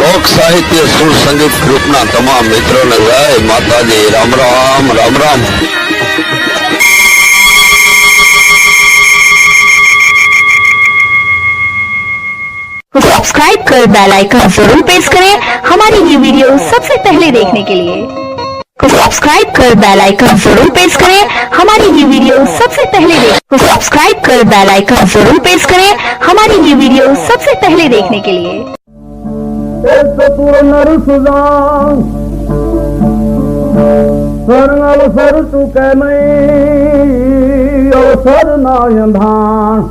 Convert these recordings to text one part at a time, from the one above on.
લોક સાહિત્ય સુર સંગીત ગ્રુપના તમામ મિત્રોને જય માતાજી રામ રામ રામ રામ सब्सक्राइब कर बेल आइकन जरूर प्रेस करें हमारी ये वीडियो सबसे पहले देखने के लिए सब्सक्राइब कर बेल आइकन ज़रूर प्रेस करें। हमारी ये वीडियो सबसे पहले तो सब्सक्राइब कर बेल आइकन ज़रूर प्रेस करें हमारी ये वीडियो सबसे पहले देखने के लिए। स्वर्ण अवसर तू कह अवसर नायधान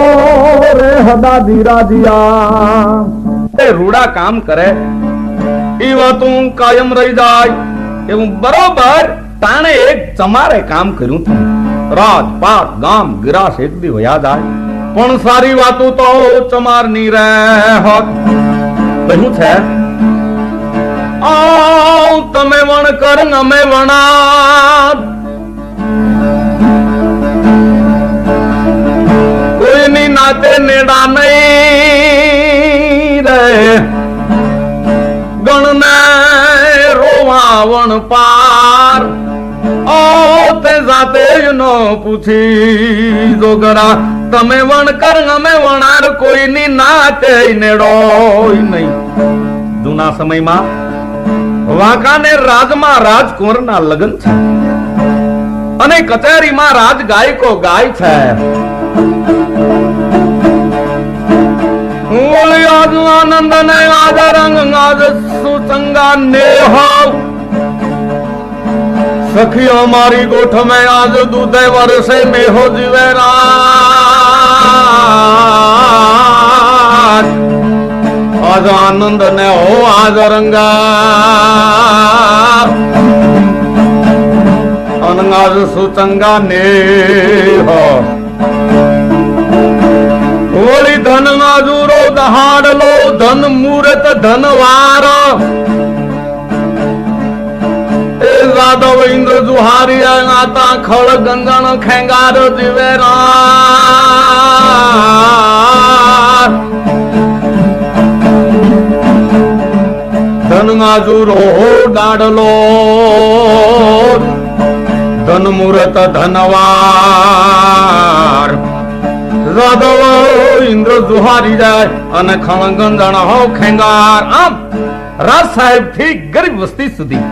और हदा रूड़ा काम करे। વાતું કાયમ રહી જાય. એવું બરોબર, તાણે એક ચમારે કામ કર્યું હતું. રાત પાટ ગામ, ગિરાસ એક દી વયા જાય. પણ સારી વાતો તો ચમારની રે હોત કહ્યું છે, આવ, તમે વણ કર, અમે વણા કોઈની નાતે નેડા નહીં. રોવાવણ પાર. ઓ તે જાતે નો પૂછી જોગરા તમે વણ કર, અમે વણાર, કોઈની નાતે નેડો નહીં. જૂના સમયમાં વાંકાને રાજમાં રાજકુંવરના લગ્ન છે અને કચેરીમાં રાજ ગાયકો ગાય છે. આનંદ ને આજ રંગ આજ સુસંગા નેહ. સખીઓ મારી ગોઠ મેં આજ દૂધે વરસે મેહો જીવે આજ આનંદ ને હો આજ રંગા અનંગાજ સુચંગા નેહ. હોળી ધન નાજુરો દહાડલો, ધન મુહૂર્ત ધનવાર. એ જાદવ ઇન્દ્ર જુહારી નાતા ખળ ગંગણ ખેંગાર જીવે રાત ધન મુરત ધનવાર. રાધવ ઇન્દ્ર જુહારી જાય અને ખણગંજણ હો ખેંગાર. આમ રાજ સાહેબથી ગરીબ વસ્તી સુધી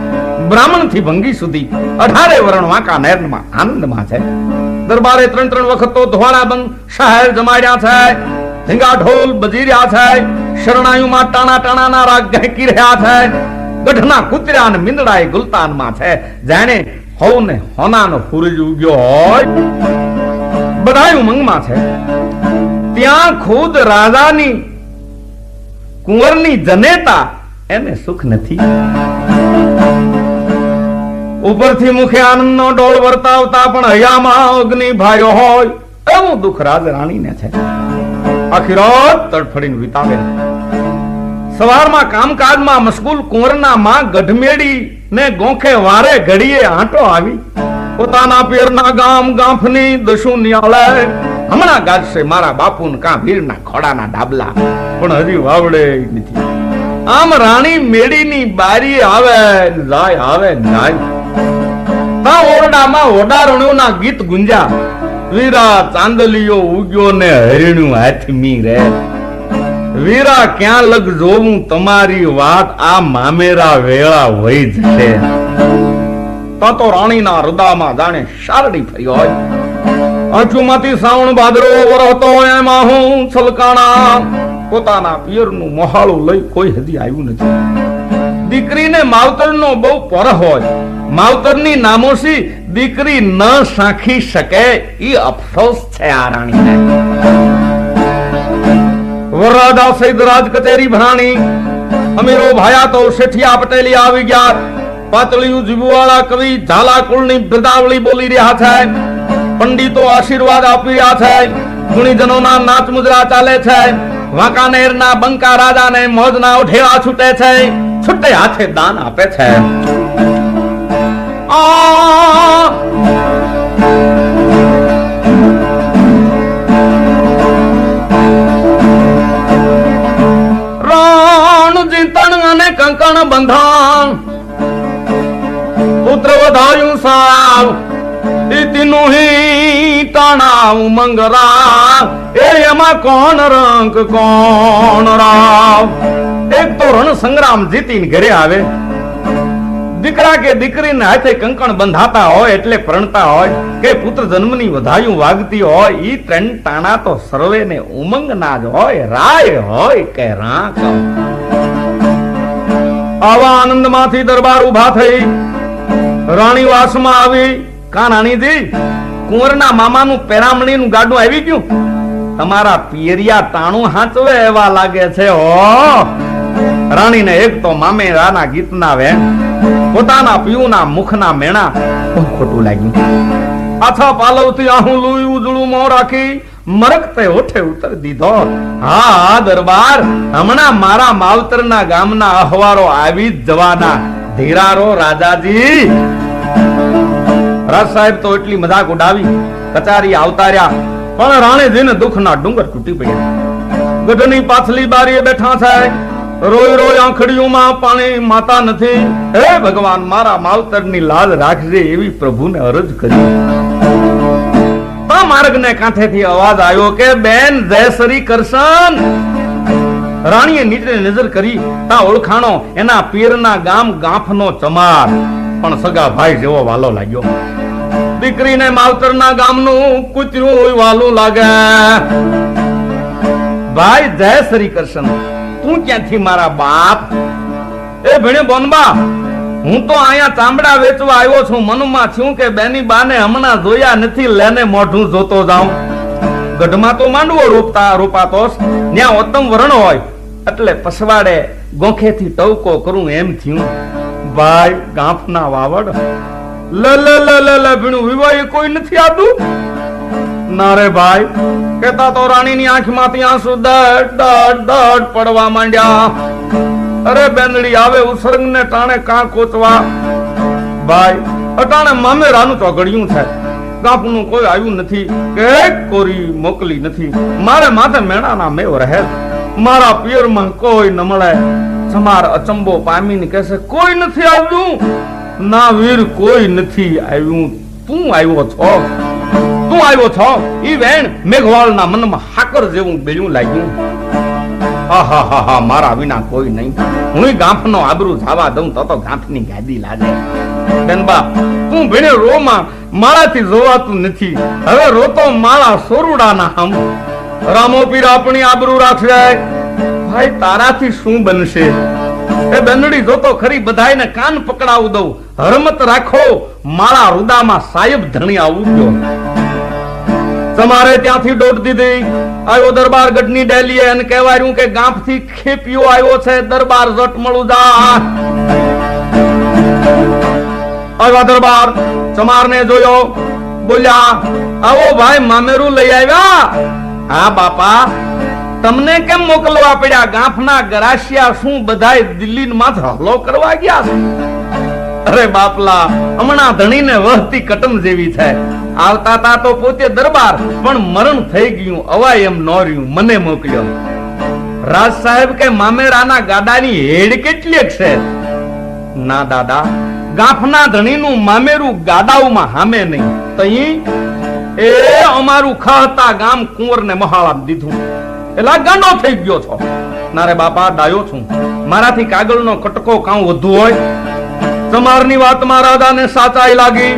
બ્રાહ્મણથી ભંગી સુધી અઢારે વરણ વાંકા નહેરમાં આનંદમાં છે. દરબારે ત્રણ ત્રણ વખત તો ધોળા બંગ શહેર જમાડ્યા છે. ધીંગા ઢોલ બજી રહ્યા છે. શરણાયુમાં ટાણા ટાણાના રાગ ગહેકી રહ્યા છે. ગઢના કૂતર્યા અને ગુલતાનમાં છે. જાણે હો ને હોનાનો ફૂરજ ઉગ્યો હોય, બધાય ઉમંગમાં છે. ત્યાં ખુદ રાજાની કુંવરની જનેતા એને સુખ નથી. ઉપરથી મુખે આનંદનો ડોળ વર્તાવતા પણ હયામાં અગ્નિ ભાર્યો હોય, એવું દુઃખ રાજ રાણીને છે. આખી તડફડીને વિતાવે. સવારમાં કામકાજમાં મશગુલ કુંવરના માં ગઢમેડી ને ગોખે વારે ઘડીએ આંટો આવી. પોતાના પેરના ગામ ગાંફની દશુ નિયાળે હમણાં ગાજશે મારા બાપુન કાં વીરના ખોડાના ડાબલા. પણ હજી વાવડે નથી. આમ રાણી મેડીની બારી આવે લાય આવે, જાય. તા ઓરડામાં ઓડારણોના ગીત ગુંજા. વીરા ચાંદલીઓ ઉગ્યો ને હરિણું હાથમી રે વીરા ક્યાં લગ જોવું તમારી વાત, આ મામેરા વેળા વહી જશે તા તો રાણીના હૃદયમાં જાણે શારડી ફર્યો હોય. આંખોમાંથી શ્રાવણ ભાદરો વરહતો એમાં હું છલકાણા. પોતાના પિયરનું મોહાળું લઈ કોઈ હજી આવ્યું નથી. દીકરીને માવતરનો બહુ પર હોય. માવતરની નામોશી દીકરી ન સાખી શકે એ અફસોસ છે આ રાણીને. વરરાજા સહિત કચેરી ભરાણી અમીરો ભાયા તો શેઠિયા પટેલી આવી ગયા. પાતળિયું જીવવાળા કવિ ઝાલા કુળની બ્રદાવળી બોલી રહ્યા છે. પંડિતો આશીર્વાદ આપી રહ્યા છે. ગુણીજનોના નાચ મુજરા ચાલે છે. વાંકાનેરના બંકા રાજાને મોજના ઉઠેવા છૂટે છે. છૂટે હાથે દાન આપે છે. વધાયું સાવ. તીનું હી ટાણા ઉમંગરા એ એમાં કોણ રંગ કોણ રાવ? એક તો રણ સંગ્રામ જીતીને ઘરે આવે. દીકરા કે દીકરીને હાથે કંકણ બંધાતા હોય એટલે પ્રણતા હોય કે પુત્ર જન્મની વધાયું વાગતી હોય, ઈ ત્રણ તાણા તો સર્વેને ઉમંગના જ હોય, રાય હોય કે રાખ આવા આનંદમાંથી દરબાર ઊભા થઈ રાણી વાસમાં આવી કા રાણીજી કુંવરના મામાનું પેરામણીનું ગાડું આવી ગયું. તમારા પિયરિયા તાણું હાંચવે એવા લાગે છે, હો. રાણીને એક તો મામેરાના ગીતના વેણ, પોતાના પિયુના મુખના મેણા ખોટું લાગ્યું. આછા પાલવથી આહું લુઈ ઉજળું મો રાખી, મરકતે ઓઠે ઉતર દીધો. હા, દરબાર, હમણાં મારા માવતરના ગામના અહવારો આવી જ જવાના. ધીરારો રાજાજી. રાજ સાહેબ તો એટલી મજાક ઉડાવી, કચારી આવતાર્યા, પણ રાણીજીને દુઃખના ડુંગર તૂટી પડ્યા. ગઢની પાછલી બારીએ બેઠા છે રોય રોય આંખડીઓમાં પાણી માતા નથી. હે ભગવાન, મારા માવતરની લાજ રાખજે એવી પ્રભુને અરજ કરી આ માર્ગને કાંઠેથી અવાજ આવ્યો કે, બેન, જયસરી કરશન. રાણીએ નીચે નજર કરી, તા ઓળખાણો, એના પીરના ગામ ગાંફનો ચમાર. પણ સગા ભાઈ જેવો વાલો લાગ્યો. દીકરીને માવતરના ગામનું કૂતરું વાલું લાગે. ભાઈ જય શ્રી કૃષ્ણ તું ક્યાંથી મારા બાપ? એ ભણે બોનબા, હું તો અહીંયા ચામડા વેચવા આવ્યો છું. મનમાં થયું કે બેની બાને હમણાં જોયા નથી, લેને મોઢું જોતો જાઉં. ગઢમાં તો માંડવો રોપતા રોપાતો ત્યાં ઉત્તમ વરણ હોય. એટલે પસવાડે ગોખેથી ટવકો કરું એમ થયું. ભાઈ ગાંફના વાવડ. લ વિવાહ કોઈ નથી આતું ના ભાઈ કેતા તો રાણીની આંખમાંથી આંસુ દડ દડ દડ પડવા માંડ્યા. અરે બેનડી આવે ઉસર્ગ ને ટાણે કાં કોચવા ભાઈ, અટાણે મામેરાનું તો ઘડિયું છે. ગાપનું કોઈ આવ્યું નથી. કે કોરી મોકલી નથી. મારે માથે મેણાના મેવ રહે. મારા પિયરમાં કોઈ ન મળે. સમાર અચંબો પામીને કહેશે, કોઈ નથી આવ્યું. ના વીર, કોઈ નથી આવ્યું. તું આવ્યો છો? તું આવ્યો છો? ઈ વેણ મેઘવાળના મનમાં હાકર જેવું બેયું લાગ્યું. મારા વિના કોઈ નહીં. હું ગાંફનો આબરૂ જાવા દઉં તો તો ગાંફની ગાદી લાગે. બેનબા તું ભીણે રોમાં મારાથી જોવાતું નથી. હવે રોતો મારા સોરુડાના હમ. રામો પીર આપણી આબરૂ રાખશે. ભાઈ, તારાથી શું બનશે? એ બેનડી જોતો ખરી બધાયને કાન પકડાવું દઉં. હરમત રાખો, મારા રુદામાં સાહેબ ધણી આવું ગયો. તમારે ત્યાંથી દોટ દીધી. આવ્યો દરબાર ગઢની ડેલીએ અને કહેવાયું કે ગાંફથી ખેપિયો આવ્યો છે, દરબાર જટ મળું જા. આવ્યા દરબાર, ચમારને જોયો. બોલ્યા, આવો ભાઈ, મામેરું લઈ આવ્યા? હા, બાપા. તમને કેમ મોકલવા પડ્યા? ગાંફના ગરાશિયા શું બધાય દિલ્હી માથે હલો કરવા ગયા અરે બાપલા, હમણાં ધણીને વહતી કટમ જેવી છે આવતા તા તો પોતે દરબાર, પણ મરણ થઈ ગયું, અવાય એમ ન રહ્યું મને મોકલ્યો. રાજ સાહેબ કે, મામેરાના ગાડાની હેડ કેટલી છે? ના દાદા, ગાંફના ધણીનું મામેરું ગાડાઓમાં હામે નહીં. તઈ? એ અમારું ખહતા ગામ કુંવરને મહાળા દીધું. એલા ગાંડો થઈ ગયો છો. નારે બાપા, ડાયો છું. મારાથી કાગળનો કટકો કાં વધુ હોય? તમારની વાતમાં રાજાને સાચાઈ લાગી.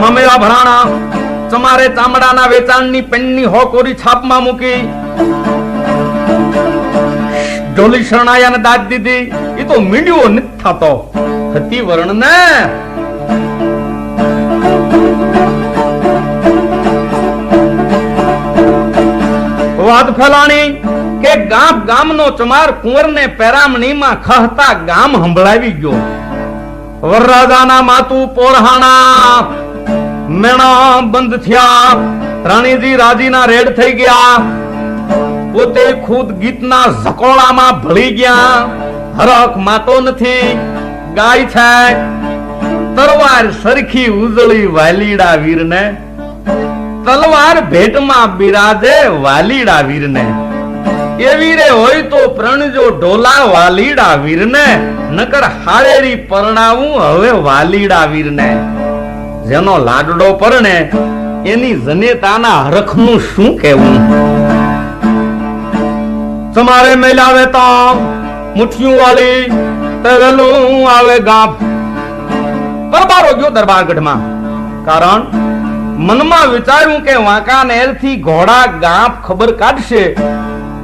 મમેરા ભરાણા તમારે ચામડાના વેચાણની પેનની હોકોરી છાપમાં મૂકી. ઢોલી શરણાયાને દાદ દીધી. એ તો મીંડ્યો નથી થતો. હતી વર્ણ ને વાત ફેલાણી કે ગામ ગામનો ચમાર કુંવરને પેરામણીમાં ખહતા ગામ સંભળાવી ગયો. વરરાજાના માતુ પોરહાણા મેણા બંધ થયા. રાણીજી રાજીના રેડ થઈ ગયા. પોતે ખુદ ગીતના ઝકોળામાં ભળી ગયા. હરખ માતો નથી, ગાય છે. તરવાર સરખી ઉજળી વાલીડા વીરને તલવાર ભેટમાં બિરાજે વાલીડા વીરને. એવી રે હોય તો પ્રણજો ઢોલા વાલીડા વીરને, નકર હાળેરી પરણાવું હવે વાલીડા વીરને. જેનો લાડડો પરણે, એની જનેતાના હરખનું શું કહેવું? તમારે મેલાવે તો મુઠિયું વાળી, તરલું આવે ગાપ પરબારો ગયો દરબારગઢમાં. કારણ મનમાં વિચાર્યું કે વાંકાનેરથી ઘોડા ગાંફ ખબર કાઢશે,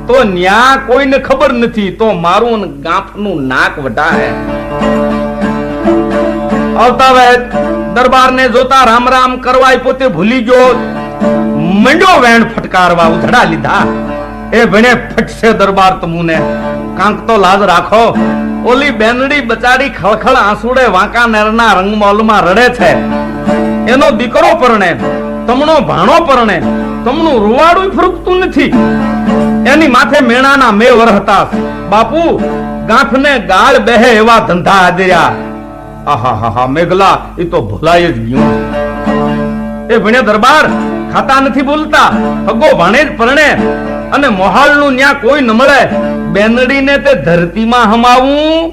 તો ન્યા કોઈને ખબર નથી, તો મારું ગાંફનું નાક વટાહે. આવતા વેત દરબારને જોતા રામ રામ કરવાય પોતે ભૂલી ગયો. મંડો વેણ ફટકારવા ઉધડા લીધા. એ ભણે ફટશે દરબાર તમુને. કાંક તો લાજ રાખો, ઓલી બેનડી બચાડી ખળખળ આંસુડે વાંકાનેરના રંગમોલમાં રડે છે. એનો દીકરો પરણે, તમનો ભાણો પરણે, તમનું રૂવાડું ફરકતું નથી. એની માથે મેણાના મે વરહતા બાપુ, ગાંઠને ગાળ બેહે એવા ધંધા આદર્યા હા મેઘલા એ તો ભૂલાય જ ગયું. એ ભણ્યા દરબાર ખાતા નથી બોલતા. હગો ભાણે જ પરણે. અને મોહાલનું ન્યા કોઈ ન મળે. બેનડીને તે ધરતીમાં હમાવું.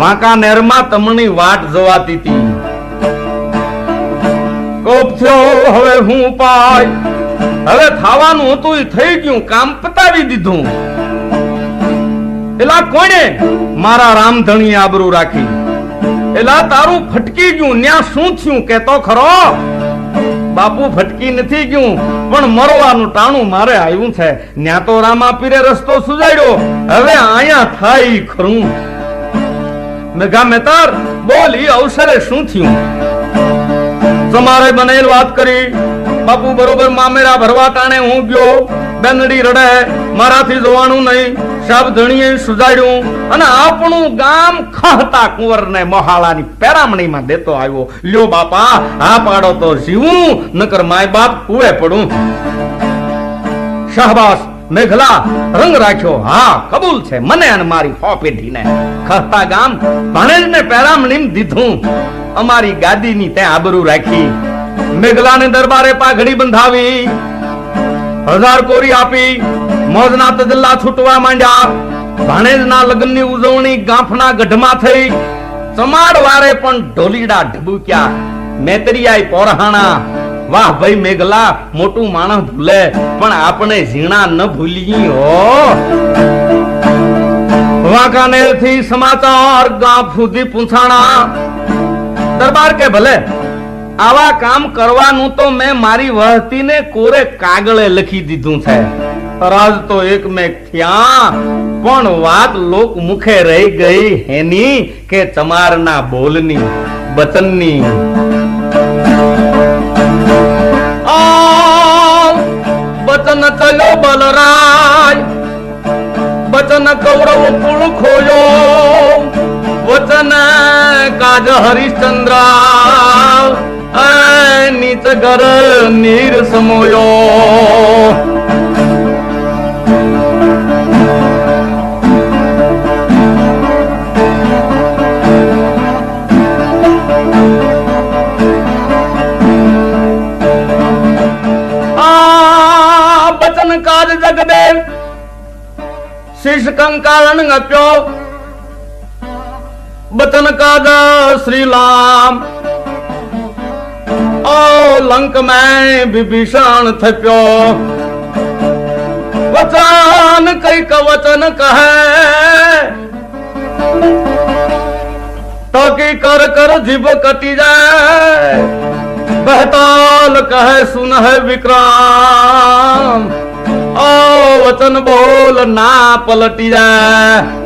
વાંકાનેરમાં તમની વાટ જોવાતી હતી હવે હું પાય. હવે થવાનું હતું થઈ ગયું, કામ પતાવી દીધું. એલા કોણે મારા રામધણી આબરૂ રાખી? એલા તારું ફટકી ગયું, ન્યા શું થયું? કેતો ખરો, બાપુ ફટકી નથી ગયું, પણ મરવાનું ટાણું મારે આવ્યું છે. ન્યા તો રામા પીરે રસ્તો સુજાડ્યો. હવે આયા થાય ખરું. મેઘા મેતર બોલ, ઈ અવસરે શું થયું? તમારે બનેલ વાત કરી. બાપુ બરોબર મામેરા ભરવા ટાણે હું ગયો. બેનડી રડે, મારાથી જોવાનું નહીં. સાબ ધણીએ સુજાડ્યું અને આપણું ગામ ખહતા કુંવરને મહાળાની પેરામણીમાં દેતો આવ્યો. લ્યો બાપા, આ પાડો તો જીવું, નકર માય બાપ કુએ પડું. શાહબાસ, મેઘલા, રંગ રાખ્યો. હા, કબૂલ છે. મને અને મારી ફો પેઢીને ખહતા ગામ ભણેજને પેરામણીમ દીધું. અમારી ગાદીની ત્યાં આબરૂ રાખી મેઘલાને દરબારે પાઘડી બંધાવી, હજાર કોરી આપી, મોજના તજલ્લા છૂટવા માંડ્યા. ભાણેજના લગ્નની ઉજવણી ગાંફના ગઢમાં થઈ. ચમાડ વારે પણ ઢોલીડા ઢબુક્યા. મેતરિયાઈ પોરહાણા, વાહ ભાઈ મેઘલા, મોટું માણસ ભૂલે, પણ આપણે ઝીણા ન ભૂલી હો. વાંકાનેરથી સમાચાર ગામ સુધી પૂછાણા. દરબાર કે ભલે? આવા કામ કરવાનું તો મેં મારી વહતીને કોરે કાગળે લખી દીધું છે. રાજ તો એક મેં થયા, પણ વાત લોક મુખે રહી ગઈ હેની કે તમારના બોલની બચનની આ બચન ચલ્યો બલરાજ બચન કૌરવ કુળ ખોયો. વચન કાજ હરિશ્ચંદ્ર નીચ ગર નીર સમોયો. આ બચન કાજ જગદેવ શીશ કંકાળન અપ્યો બચન કાજ શ્રી રામ ઓ લંક મેં વિભીષણ થપ્યો વચન કંઈક વચન કહે તકી કર કર જીભ કટી જાય બહતાલ કહે સુન હે વિક્રમ ઓ વચન બોલ ના પલટી જાય